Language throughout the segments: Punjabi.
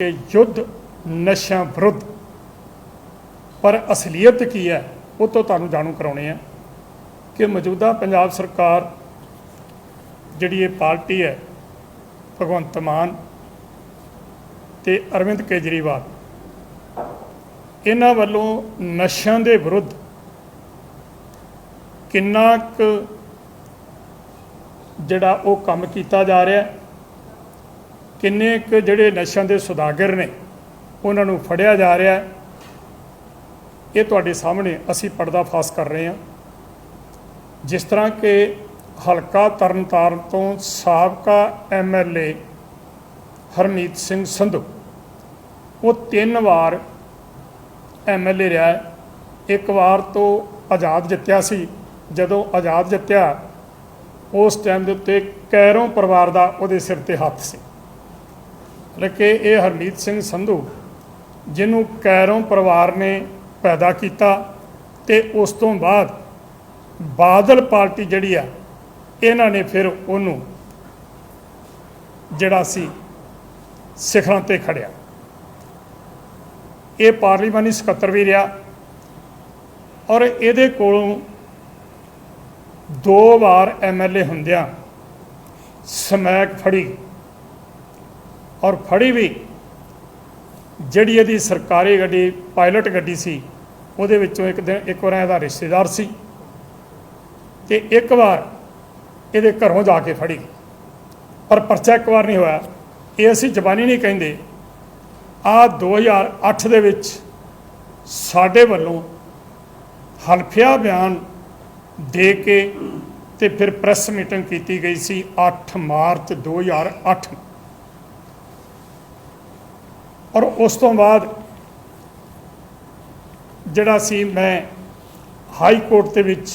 ਕਿ ਯੁੱਧ ਨਸ਼ਿਆਂ ਵਿਰੁੱਧ। ਪਰ ਅਸਲੀਅਤ ਕੀ ਹੈ, ਉਹ ਤੋਂ ਤੁਹਾਨੂੰ ਜਾਣੂ ਕਰਾਉਣੇ ਆ ਕਿ ਮੌਜੂਦਾ ਪੰਜਾਬ ਸਰਕਾਰ ਜਿਹੜੀ ਇਹ ਪਾਰਟੀ ਹੈ, ਭਗਵੰਤ ਮਾਨ ਤੇ ਅਰਵਿੰਦ ਕੇਜਰੀਵਾਲ, ਇਹਨਾਂ ਵੱਲੋਂ ਨਸ਼ਿਆਂ ਦੇ ਵਿਰੁੱਧ ਕਿੰਨਾ ਕੁ ਜਿਹੜਾ ਉਹ ਕੰਮ ਕੀਤਾ ਜਾ ਰਿਹਾ ਹੈ ਕਿੰਨੇ ਕੁ ਜਿਹੜੇ ਨਸ਼ਿਆਂ ਦੇ ਸੁਦਾਗਰ ਨੇ, ਉਹਨਾਂ ਨੂੰ ਫੜਿਆ ਜਾ ਰਿਹਾ ਹੈ। ਇਹ ਤੁਹਾਡੇ ਸਾਹਮਣੇ ਅਸੀਂ ਪਰਦਾਫਾਸ਼ ਕਰ ਰਹੇ ਹਾਂ। ਜਿਸ ਤਰ੍ਹਾਂ ਕਿ ਹਲਕਾ ਤਰਨਤਾਰਨ ਤੋਂ ਸਾਬਕਾ ਐਮਐਲਏ ਹਰਮੀਤ ਸਿੰਘ ਸੰਧੂ, ਉਹ ਤਿੰਨ ਵਾਰ ਐਮਐਲਏ ਰਿਹਾ ਇੱਕ ਵਾਰ ਤੋਂ ਆਜ਼ਾਦ ਜਿੱਤਿਆ ਸੀ। ਜਦੋਂ ਆਜ਼ਾਦ ਜਿੱਤਿਆ, ਉਸ ਟਾਈਮ ਦੇ ਉੱਤੇ ਕੈਰੋਂ ਪਰਿਵਾਰ ਦਾ ਉਹਦੇ ਸਿਰ ਤੇ ਹੱਥ ਸੀ। ਲਕੇ ਇਹ ਹਰਮੀਤ ਸਿੰਘ ਸੰਧੂ, ਜਿਹਨੂੰ ਕੈਰੋਂ ਪਰਿਵਾਰ ਨੇ ਪੈਦਾ ਕੀਤਾ ਤੇ ਉਸ ਤੋਂ ਬਾਅਦ ਬਾਦਲ ਪਾਰਟੀ ਜਿਹੜੀ ਆ, ਇਹਨਾਂ ਨੇ ਫਿਰ ਉਹਨੂੰ ਜਿਹੜਾ ਸੀ ਸਿਖਰਾਂ ਤੇ ਖੜਿਆ। ਇਹ ਪਾਰਲੀਮਾਨੀ ਸਕੱਤਰ ਵੀ ਰਿਹਾ ਔਰ ਇਹਦੇ ਕੋਲੋਂ ਦੋ ਵਾਰ ਐਮਐਲਏ ਹੁੰਦਿਆਂ ਸਮੈਕ ਫੜੀ। ਔਰ ਫੜੀ ਵੀ ਜਿਹੜੀ ਇਹਦੀ ਸਰਕਾਰੀ ਗੱਡੀ, ਪਾਇਲਟ ਗੱਡੀ ਸੀ, ਉਹਦੇ ਵਿੱਚੋਂ ਇੱਕ ਦਿਨ ਇੱਕ ਵਾਰ ਇਹਦਾ ਰਿਸ਼ਤੇਦਾਰ ਸੀ ਤੇ ਇੱਕ ਵਾਰ ਇਹਦੇ ਘਰੋਂ ਜਾ ਕੇ ਫੜੀ। ਪਰ ਪਰਚਾ ਇੱਕ ਵਾਰ ਨਹੀਂ ਹੋਇਆ। ਇਹ ਅਸੀਂ ਜ਼ਬਾਨੀ ਨਹੀਂ ਕਹਿੰਦੇ। ਆ 2008 ਦੇ ਵਿੱਚ ਸਾਡੇ ਵੱਲੋਂ ਹਲਫੀਆ ਬਿਆਨ ਦੇ ਕੇ ਤੇ ਫਿਰ ਪ੍ਰੈਸ ਮੀਟਿੰਗ ਕੀਤੀ ਗਈ ਸੀ 8 ਮਾਰਚ 2008 ਨੂੰ। ਔਰ ਉਸ ਤੋਂ ਬਾਅਦ ਜਿਹੜਾ ਸੀ ਮੈਂ ਹਾਈ ਕੋਰਟ ਦੇ ਵਿੱਚ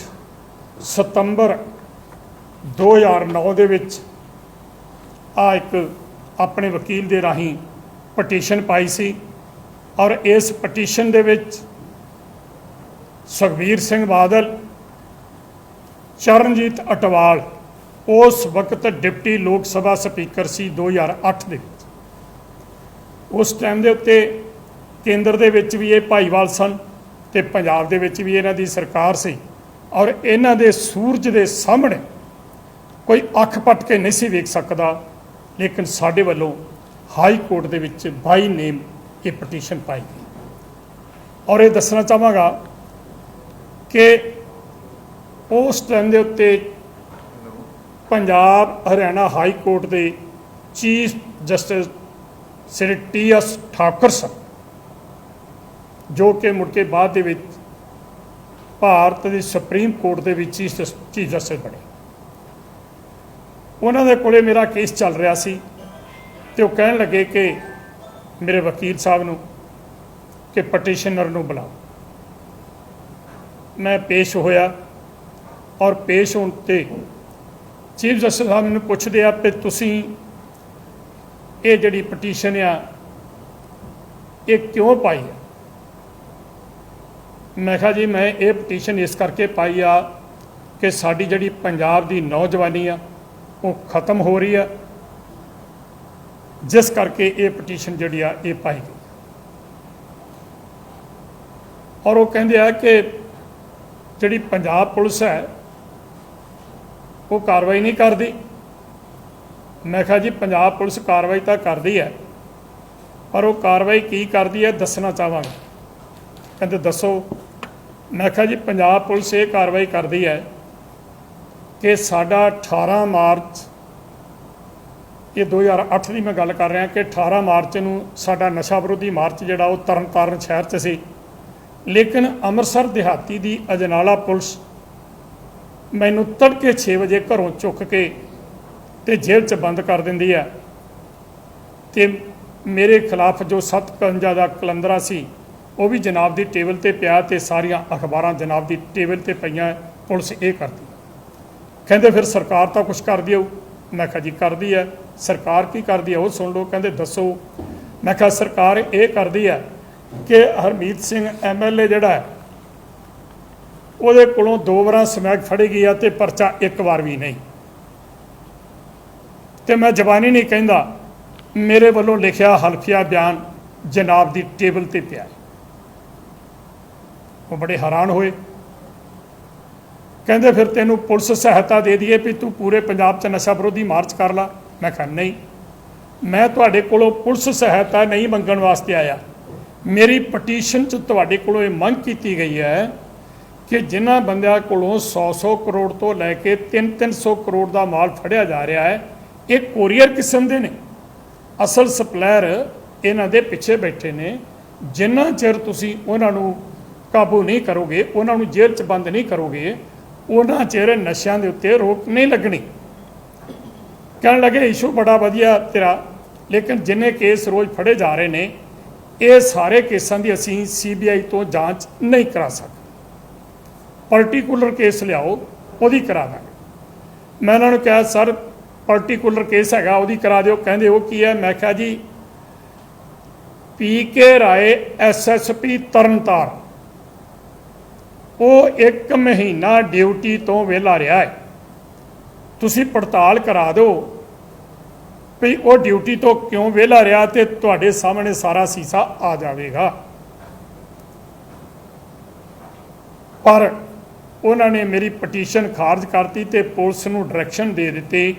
ਸਤੰਬਰ 2009 ਦੇ ਵਿੱਚ ਆ ਇੱਕ ਆਪਣੇ ਵਕੀਲ ਦੇ ਰਾਹੀਂ ਪਟੀਸ਼ਨ ਪਾਈ ਸੀ ਔਰ ਇਸ ਪਟੀਸ਼ਨ ਦੇ ਵਿੱਚ ਸੁਖਬੀਰ ਸਿੰਘ ਬਾਦਲ, ਚਰਨਜੀਤ ਅਟਵਾਲ, ਉਸ ਵਕਤ ਡਿਪਟੀ ਲੋਕ ਸਭਾ ਸਪੀਕਰ ਸੀ 2008 ਦੇ। ਉਸ ਟਾਈਮ ਦੇ ਉੱਤੇ ਕੇਂਦਰ ਦੇ ਵਿੱਚ ਵੀ ਇਹ ਭਾਈਵਾਲ ਸਨ ਤੇ ਪੰਜਾਬ ਦੇ ਵਿੱਚ ਵੀ ਇਹਨਾਂ ਦੀ ਸਰਕਾਰ ਸੀ ਔਰ ਇਹਨਾਂ ਦੇ ਸੂਰਜ ਦੇ ਸਾਹਮਣੇ ਕੋਈ ਅੱਖ ਪੱਟ ਕੇ ਨਹੀਂ ਸੀ ਵੇਖ ਸਕਦਾ, ਲੇਕਿਨ ਸਾਡੇ ਵੱਲੋਂ ਹਾਈ ਕੋਰਟ ਦੇ ਵਿੱਚ ਬਾਈ ਨੇਮ ਇਹ ਪਟੀਸ਼ਨ ਪਾਈ ਗਈ। ਔਰ ਇਹ ਦੱਸਣਾ ਚਾਹਾਂਗਾ ਕਿ ਉਸ ਟਾਈਮ ਦੇ ਉੱਤੇ ਪੰਜਾਬ ਹਰਿਆਣਾ ਹਾਈ ਕੋਰਟ ਦੇ chief justice Shri T S Thakur ਸਾਹਿਬ ਜੋ ਕਿ ਮੁੜ ਕੇ ਬਾਅਦ ਦੇ ਵਿੱਚ ਭਾਰਤ ਦੀ ਸੁਪਰੀਮ ਕੋਰਟ ਦੇ ਵਿੱਚ ਚੀਫ ਚੀਫ ਜਸਟਿਸ ਬਣੇ। ਉਹਨਾਂ ਦੇ ਕੋਲੇ ਮੇਰਾ ਕੇਸ ਚੱਲ ਰਿਹਾ ਸੀ ਤੇ ਉਹ ਕਹਿਣ ਲੱਗੇ ਕਿ ਮੇਰੇ ਵਕੀਲ ਸਾਹਿਬ ਨੂੰ ਕਿ ਪਟੀਸ਼ਨਰ ਨੂੰ ਬੁਲਾਓ। ਮੈਂ ਪੇਸ਼ ਹੋਇਆ ਔਰ ਪੇਸ਼ ਹੋਣ ਤੇ ਚੀਫ ਜਸਟਿਸ ਸਾਹਿਬ ਮੈਨੂੰ ਪੁੱਛਦੇ ਆ ਕਿ ਤੁਸੀਂ ਇਹ ਜਿਹੜੀ ਪਟੀਸ਼ਨ ਆ, ਇਹ ਕਿਉਂ ਪਾਈ ਹੈ ਮੈਂ ਕਿਹਾ ਜੀ, ਮੈਂ ਇਹ ਪਟੀਸ਼ਨ ਇਸ ਕਰਕੇ ਪਾਈ ਆ ਕਿ ਸਾਡੀ ਜਿਹੜੀ ਪੰਜਾਬ ਦੀ ਨੌਜਵਾਨੀ ਆ, ਉਹ ਖਤਮ ਹੋ ਰਹੀ ਆ। ਜਿਸ ਕਰਕੇ ਇਹ ਪਟੀਸ਼ਨ ਜਿਹੜੀ ਆ, ਇਹ ਪਾਈ ਗਈ। ਔਰ ਉਹ ਕਹਿੰਦੇ ਆ ਕਿ ਜਿਹੜੀ ਪੰਜਾਬ ਪੁਲਿਸ ਹੈ, ਉਹ ਕਾਰਵਾਈ ਨਹੀਂ ਕਰਦੀ। ਮੈਂ ਕਿਹਾ ਜੀ, ਪੰਜਾਬ ਪੁਲਿਸ ਕਾਰਵਾਈ ਤਾਂ ਕਰਦੀ ਹੈ, ਪਰ ਉਹ ਕਾਰਵਾਈ ਕੀ ਕਰਦੀ ਹੈ ਦੱਸਣਾ ਚਾਹਾਂਗਾ। ਕਹਿੰਦੇ ਦੱਸੋ। ਮੈਂ ਕਿਹਾ ਜੀ, ਪੰਜਾਬ ਪੁਲਿਸ ਇਹ ਕਾਰਵਾਈ ਕਰਦੀ ਹੈ ਕਿ ਸਾਡਾ 18 ਮਾਰਚ, ਇਹ 2008 ਦੀ ਮੈਂ ਗੱਲ ਕਰ ਰਿਹਾ ਕਿ 18 ਮਾਰਚ ਨੂੰ ਸਾਡਾ ਨਸ਼ਾ ਵਿਰੋਧੀ ਮਾਰਚ ਜਿਹੜਾ ਉਹ ਤਰਨਤਾਰਨ ਸ਼ਹਿਰ 'ਚ ਸੀ। ਲੇਕਿਨ ਅੰਮ੍ਰਿਤਸਰ ਦਿਹਾਤੀ ਦੀ ਅਜਨਾਲਾ ਪੁਲਿਸ ਮੈਨੂੰ ਤੜਕੇ 6 ਵਜੇ ਘਰੋਂ ਚੁੱਕ ਕੇ ਤੇ ਜੇਲ੍ਹ 'ਚ ਬੰਦ ਕਰ ਦਿੰਦੀ ਹੈ। ਤੇ ਮੇਰੇ ਖਿਲਾਫ ਜੋ 57 ਦਾ ਕਲੰਦਰਾ ਸੀ, ਉਹ ਵੀ ਜਨਾਬ ਦੀ ਟੇਬਲ ਤੇ ਪਿਆ ਤੇ ਸਾਰੀਆਂ ਅਖਬਾਰਾਂ ਜਨਾਬ ਦੀ ਟੇਬਲ ਤੇ ਪਈਆਂ, ਪੁਲਿਸ ਇਹ ਕਰਦੀ। ਕਹਿੰਦੇ ਫਿਰ ਸਰਕਾਰ ਤਾਂ ਕੁਝ ਕਰਦੀ ਹੋਊ ਮੈਂ ਕਿਹਾ ਜੀ ਕਰਦੀ ਹੈ ਸਰਕਾਰ ਕੀ ਕਰਦੀ ਹੈ ਉਹ ਸੁਣ ਲਓ, ਕਹਿੰਦੇ ਦੱਸੋ। ਮੈਂ ਕਿਹਾ ਸਰਕਾਰ ਇਹ ਕਰਦੀ ਹੈ ਕਿ ਹਰਮੀਤ ਸਿੰਘ ਐਮਐਲਏ ਜਿਹੜਾ ਹੈ, ਉਹਦੇ ਕੋਲੋਂ ਦੋ ਵਾਰਾਂ ਸਮੈਕ ਫੜੀ ਗਈ ਆ ਤੇ ਪਰਚਾ ਇੱਕ ਵਾਰ ਵੀ ਨਹੀਂ। ਤੇ ਮੈਂ ਜ਼ਬਾਨੀ ਨਹੀਂ ਕਹਿੰਦਾ, ਮੇਰੇ ਵੱਲੋਂ ਲਿਖਿਆ ਹਲਫੀਆ ਬਿਆਨ ਜਨਾਬ ਦੀ ਟੇਬਲ ਤੇ ਪਿਆ। ਉਹ ਬੜੇ ਹੈਰਾਨ ਹੋਏ। ਕਹਿੰਦੇ, ਫਿਰ ਤੈਨੂੰ ਪੁਲਿਸ ਸਹਾਇਤਾ ਦੇ ਦਈਏ ਵੀ ਤੂੰ ਪੂਰੇ ਪੰਜਾਬ 'ਚ ਨਸ਼ਾ ਵਿਰੋਧੀ ਮਾਰਚ ਕਰ ਲਾ। ਮੈਂ ਕਿਹਾ, ਨਹੀਂ। ਮੈਂ ਤੁਹਾਡੇ ਕੋਲੋਂ ਪੁਲਿਸ ਸਹਾਇਤਾ ਨਹੀਂ ਮੰਗਣ ਵਾਸਤੇ ਆਇਆ। ਮੇਰੀ ਪਟੀਸ਼ਨ 'ਚ ਤੁਹਾਡੇ ਕੋਲੋਂ ਇਹ ਮੰਗ ਕੀਤੀ ਗਈ ਹੈ ਕਿ ਜਿਨ੍ਹਾਂ ਬੰਦਿਆਂ ਕੋਲੋਂ 100-100 ਕਰੋੜ ਤੋਂ ਲੈ ਕੇ 3-300 ਕਰੋੜ ਦਾ ਮਾਲ ਫੜਿਆ ਜਾ ਰਿਹਾ ਹੈ ਇਹ ਕੋਰੀਅਰ ਕਿਸਮ ਦੇ ਨੇ। ਅਸਲ ਸਪਲਾਇਰ ਇਹਨਾਂ ਦੇ ਪਿੱਛੇ ਬੈਠੇ ਨੇ। ਜਿੰਨਾ ਚਿਰ ਤੁਸੀਂ ਉਹਨਾਂ ਨੂੰ ਕਾਬੂ ਨਹੀਂ ਕਰੋਗੇ, ਉਹਨਾਂ ਨੂੰ ਜੇਲ੍ਹ 'ਚ ਬੰਦ ਨਹੀਂ ਕਰੋਗੇ, ਉਹਨਾਂ ਚਿਰ ਨਸ਼ਿਆਂ ਦੇ ਉੱਤੇ ਰੋਕ ਨਹੀਂ ਲੱਗਣੀ। ਕਹਿਣ ਲੱਗੇ, ਇਸ਼ੂ ਬੜਾ ਵਧੀਆ ਤੇਰਾ, ਲੇਕਿਨ ਜਿੰਨੇ ਕੇਸ ਰੋਜ਼ ਫੜੇ ਜਾ ਰਹੇ ਨੇ, ਇਹ ਸਾਰੇ ਕੇਸਾਂ ਦੀ ਅਸੀਂ ਸੀਬੀਆਈ ਤੋਂ ਜਾਂਚ ਨਹੀਂ ਕਰਾ ਸਕਦੇ। ਪਾਰਟਿਕੂਲਰ ਕੇਸ ਲਿਆਓ, ਉਹਦੀ ਕਰਾ ਦਾਂਗੇ। ਮੈਂ ਉਹਨਾਂ ਨੂੰ ਕਿਹਾ, ਸਰ ਪਾਰਟਿਕੂਲਰ ਕੇਸ ਹੈਗਾ, ਉਹਦੀ ਕਰਾ ਦਿਓ। ਕਹਿੰਦੇ ਉਹ ਕੀ ਹੈ? ਮੈਂ ਕਿਹਾ ਜੀ ਪੀ ਕੇ ਰਾਏ ਐਸਐਸਪੀ ਤਰਨਤਾਰ ਉਹ ਇੱਕ ਮਹੀਨਾ ਡਿਊਟੀ ਤੋਂ ਵਿਹਲਾ ਰਿਹਾ ਹੈ। ਤੁਸੀਂ ਪੜਤਾਲ ਕਰਾ ਦਿਓ ਵੀ ਉਹ ਡਿਊਟੀ ਤੋਂ ਕਿਉਂ ਵਿਹਲਾ ਰਿਹਾ ਤੇ ਤੁਹਾਡੇ ਸਾਹਮਣੇ ਸਾਰਾ ਸੀਸਾ ਆ ਜਾਵੇਗਾ। ਪਰ ਉਹਨਾਂ ਨੇ ਮੇਰੀ ਪਟੀਸ਼ਨ ਖਾਰਜ ਕਰਤੀ ਤੇ ਪੁਲਿਸ ਨੂੰ ਡਾਇਰੈਕਸ਼ਨ ਦੇ ਦਿੱਤੀ।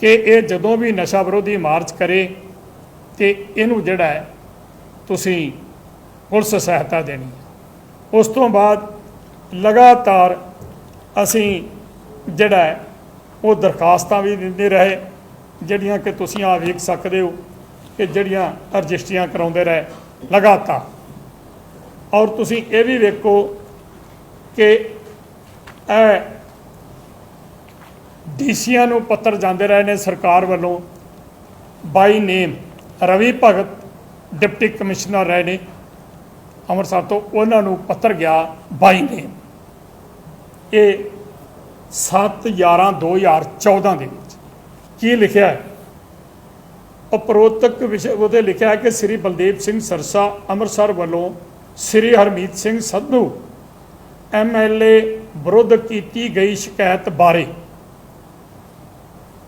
ਕਿ ਇਹ ਜਦੋਂ ਵੀ ਨਸ਼ਾ ਵਿਰੋਧੀ ਮਾਰਚ ਕਰੇ ਤੇ ਇਹਨੂੰ ਜਿਹੜਾ ਹੈ ਤੁਸੀਂ ਪੁਲਿਸ ਸਹਾਇਤਾ ਦੇਣੀ ਉਸ ਤੋਂ ਬਾਅਦ ਲਗਾਤਾਰ ਅਸੀਂ ਜਿਹੜਾ ਉਹ ਦਰਖਾਸਤਾਂ ਵੀ ਦਿੰਦੇ ਰਹੇ, ਜਿਹੜੀਆਂ ਕਿ ਤੁਸੀਂ ਆ ਵੇਖ ਸਕਦੇ ਹੋ ਕਿ ਜਿਹੜੀਆਂ ਰਜਿਸਟਰੀਆਂ ਕਰਾਉਂਦੇ ਰਹੇ ਲਗਾਤਾਰ। ਔਰ ਤੁਸੀਂ ਇਹ ਵੀ ਵੇਖੋ ਕਿ ਇਹ ਡੀਸੀਆਂ ਨੂੰ ਪੱਤਰ ਜਾਂਦੇ ਰਹੇ ਨੇ ਸਰਕਾਰ ਵੱਲੋਂ। By name Ravi Bhagat deputy commissioner ਰਹੇ ਨੇ। ਅੰਮ੍ਰਿਤਸਰ ਤੋਂ ਉਹਨਾਂ ਨੂੰ ਪੱਤਰ ਗਿਆ ਬਾਈ ਨੇਮ। ਇਹ 7 11 2014 ਦੇ ਵਿੱਚ ਕੀ ਲਿਖਿਆ ਹੈ? ਉਪਰੋਕਤ ਵਿਸ਼ੇ ਉਹਦੇ ਲਿਖਿਆ ਹੈ ਕਿ ਸ੍ਰੀ ਬਲਦੇਵ ਸਿੰਘ ਸਰਸਾ ਅੰਮ੍ਰਿਤਸਰ ਵੱਲੋਂ ਸ੍ਰੀ ਹਰਮੀਤ ਸਿੰਘ ਸੰਧੂ ਐਮਐਲਏ ਵਿਰੁੱਧ ਕੀਤੀ ਗਈ ਸ਼ਿਕਾਇਤ ਬਾਰੇ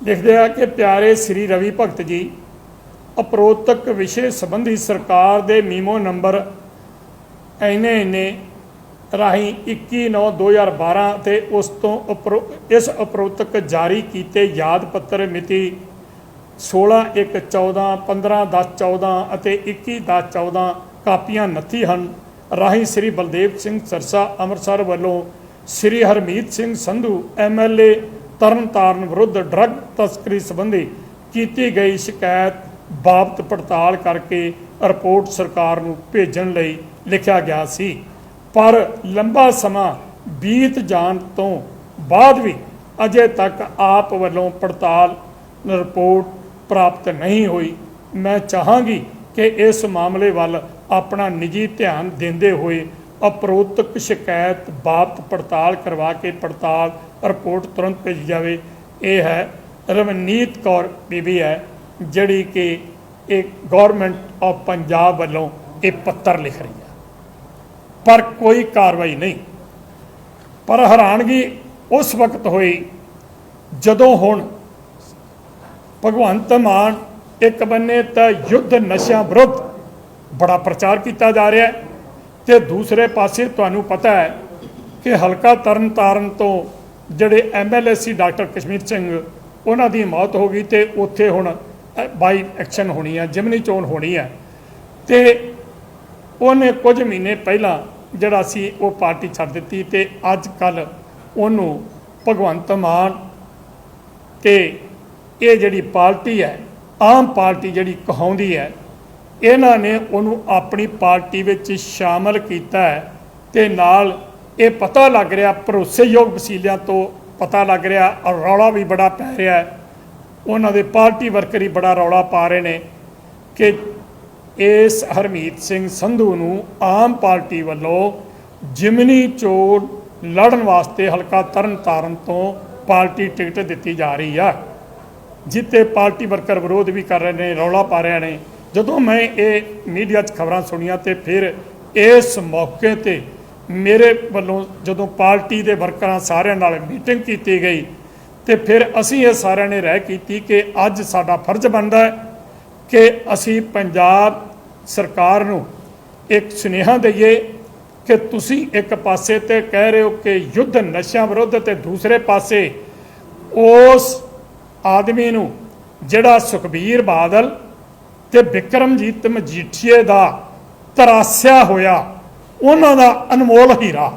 ਲਿਖਦੇ ਆ ਕਿ ਪਿਆਰੇ ਸ੍ਰੀ ਰਵੀ ਭਗਤ ਜੀ, ਅਪਰੋਤਕ ਵਿਸ਼ੇ ਸੰਬੰਧੀ ਸਰਕਾਰ ਦੇ ਮੀਮੋ ਨੰਬਰ ਐਨੇ ਐਨੇ ਰਾਹੀਂ 21/9/2012 ਤੇ ਉਸ ਤੋਂ ਉਪਰੋ ਇਸ ਅਪਰੋਤਕ ਜਾਰੀ ਕੀਤੇ ਯਾਦ ਪੱਤਰ ਮਿਤੀ 16/1/14 15/10/14 ਅਤੇ 21/10/14 ਕਾਪੀਆਂ ਨੱਥੀ ਹਨ, ਰਾਹੀਂ ਸ੍ਰੀ ਬਲਦੇਵ ਸਿੰਘ ਸਰਸਾ ਅੰਮ੍ਰਿਤਸਰ ਵੱਲੋਂ ਸ੍ਰੀ ਹਰਮੀਤ ਸਿੰਘ ਸੰਧੂ ਐਮਐਲਏ ਤਰਨਤਾਰਨ ਵਿਰੁੱਧ ਡਰੱਗ ਤਸਕਰੀ ਸੰਬੰਧੀ ਕੀਤੀ ਗਈ ਸ਼ਿਕਾਇਤ ਬਾਬਤ ਪੜਤਾਲ ਕਰਕੇ ਰਿਪੋਰਟ ਸਰਕਾਰ ਨੂੰ ਭੇਜਣ ਲਈ ਲਿਖਿਆ ਗਿਆ ਸੀ। ਪਰ ਲੰਬਾ ਸਮਾਂ ਬੀਤ ਜਾਣ ਤੋਂ ਬਾਅਦ ਵੀ ਅਜੇ ਤੱਕ ਆਪ ਵੱਲੋਂ ਪੜਤਾਲ ਰਿਪੋਰਟ ਪ੍ਰਾਪਤ ਨਹੀਂ ਹੋਈ। ਮੈਂ ਚਾਹਾਂਗੀ ਕਿ ਇਸ ਮਾਮਲੇ ਵੱਲ ਆਪਣਾ ਨਿੱਜੀ ਧਿਆਨ ਦਿੰਦੇ ਹੋਏ ਅਪਰੋਤਕ ਸ਼ਿਕਾਇਤ ਬਾਬਤ ਪੜਤਾਲ ਕਰਵਾ ਕੇ ਪੜਤਾਲ ਰਿਪੋਰਟ ਤੁਰੰਤ ਭੇਜੀ ਜਾਵੇ। ਇਹ ਹੈ, ਰਵਨੀਤ ਕੌਰ ਬੀਬੀ ਹੈ, ਜਿਹੜੀ ਕਿ ਇਹ ਗਵਰਨਮੈਂਟ ਆਫ ਪੰਜਾਬ ਵੱਲੋਂ ਇਹ ਪੱਤਰ ਲਿਖ ਰਹੀ ਹੈ। ਪਰ ਕੋਈ ਕਾਰਵਾਈ ਨਹੀਂ। ਪਰ ਹੈਰਾਨਗੀ ਉਸ ਵਕਤ ਹੋਈ ਜਦੋਂ ਹੁਣ ਭਗਵੰਤ ਮਾਨ ਇੱਕ ਬੰਨੇ ਤਾਂ ਯੁੱਧ ਨਸ਼ਿਆਂ ਵਿਰੁੱਧ ਬੜਾ ਪ੍ਰਚਾਰ ਕੀਤਾ ਜਾ ਰਿਹਾ ਹੈ ਤੇ ਦੂਸਰੇ ਪਾਸੇ ਤੁਹਾਨੂੰ ਪਤਾ ਹੈ ਕਿ ਹਲਕਾ ਤਰਨ ਤਾਰਨ ਤੋਂ ਜਿਹੜੇ ਐਮਐਲਏ ਸੀ ਡਾਕਟਰ ਕਸ਼ਮੀਰ ਸਿੰਘ, ਉਹਨਾਂ ਦੀ ਮੌਤ ਹੋ ਗਈ ਤੇ ਉੱਥੇ ਹੁਣ ਬਾਈ ਐਕਸ਼ਨ ਹੋਣੀ ਹੈ ਜਿਮਨੀ ਚੋਣ ਹੋਣੀ ਹੈ ਤੇ ਉਹਨੇ ਕੁਝ ਮਹੀਨੇ ਪਹਿਲਾਂ ਜਿਹੜਾ ਸੀ, ਉਹ ਪਾਰਟੀ ਛੱਡ ਦਿੱਤੀ ਤੇ ਅੱਜ ਕੱਲ ਉਹਨੂੰ ਭਗਵੰਤ ਮਾਨ ਤੇ ਇਹ ਜਿਹੜੀ ਪਾਰਟੀ ਹੈ, ਆਮ ਪਾਰਟੀ ਜਿਹੜੀ ਕਹਾਉਂਦੀ ਹੈ, ਇਹਨਾਂ ਨੇ ਉਹਨੂੰ ਆਪਣੀ ਪਾਰਟੀ ਵਿੱਚ ਸ਼ਾਮਲ ਕੀਤਾ ਹੈ ਤੇ ਨਾਲ ਇਹ ਪਤਾ ਲੱਗ ਰਿਹਾ, ਭਰੋਸੇਯੋਗ ਵਸੀਲਿਆਂ ਤੋਂ ਪਤਾ ਲੱਗ ਰਿਹਾ, ਔਰ ਰੌਲਾ ਵੀ ਬੜਾ ਪੈ ਰਿਹਾ ਉਹਨਾਂ ਦੇ ਪਾਰਟੀ ਵਰਕਰ ਹੀ ਬੜਾ ਰੌਲਾ ਪਾ ਰਹੇ ਨੇ ਕਿ ਇਸ ਹਰਮੀਤ ਸਿੰਘ ਸੰਧੂ ਨੂੰ ਆਮ ਪਾਰਟੀ ਵੱਲੋਂ ਜਿਮਨੀ ਚੋਣ ਲੜਨ ਵਾਸਤੇ ਹਲਕਾ ਤਰਨ ਤਾਰਨ ਤੋਂ ਪਾਰਟੀ ਟਿਕਟ ਦਿੱਤੀ ਜਾ ਰਹੀ ਆ ਜਿੱਤੇ ਪਾਰਟੀ ਵਰਕਰ ਵਿਰੋਧ ਵੀ ਕਰ ਰਹੇ ਨੇ, ਰੌਲਾ ਪਾ ਰਹੇ ਨੇ। ਜਦੋਂ ਮੈਂ ਇਹ ਮੀਡੀਆ 'ਚ ਖਬਰਾਂ ਸੁਣੀਆਂ ਤੇ ਫਿਰ ਇਸ ਮੌਕੇ ਤੇ ਮੇਰੇ ਵੱਲੋਂ ਜਦੋਂ ਪਾਰਟੀ ਦੇ ਵਰਕਰਾਂ ਸਾਰਿਆਂ ਨਾਲ ਮੀਟਿੰਗ ਕੀਤੀ ਗਈ ਤੇ ਫਿਰ ਅਸੀਂ ਇਹ ਸਾਰਿਆਂ ਨੇ ਰਹਿ ਕੀਤੀ ਕਿ ਅੱਜ ਸਾਡਾ ਫਰਜ਼ ਬਣਦਾ ਹੈ ਕਿ ਅਸੀਂ ਪੰਜਾਬ ਸਰਕਾਰ ਨੂੰ ਇੱਕ ਸੁਨੇਹਾ ਦਈਏ ਕਿ ਤੁਸੀਂ ਇੱਕ ਪਾਸੇ ਤੇ ਕਹਿ ਰਹੇ ਹੋ ਕਿ ਯੁੱਧ ਨਸ਼ਿਆਂ ਵਿਰੁੱਧ ਤੇ ਦੂਸਰੇ ਪਾਸੇ ਉਸ ਆਦਮੀ ਨੂੰ ਜਿਹੜਾ ਸੁਖਬੀਰ ਬਾਦਲ ਤੇ ਵਿਕਰਮਜੀਤ ਮਜੀਠੀਏ ਦਾ ਤਰਾਸਿਆ ਹੋਇਆ ਉਹਨਾਂ ਦਾ ਅਨਮੋਲ ਹੀਰਾ।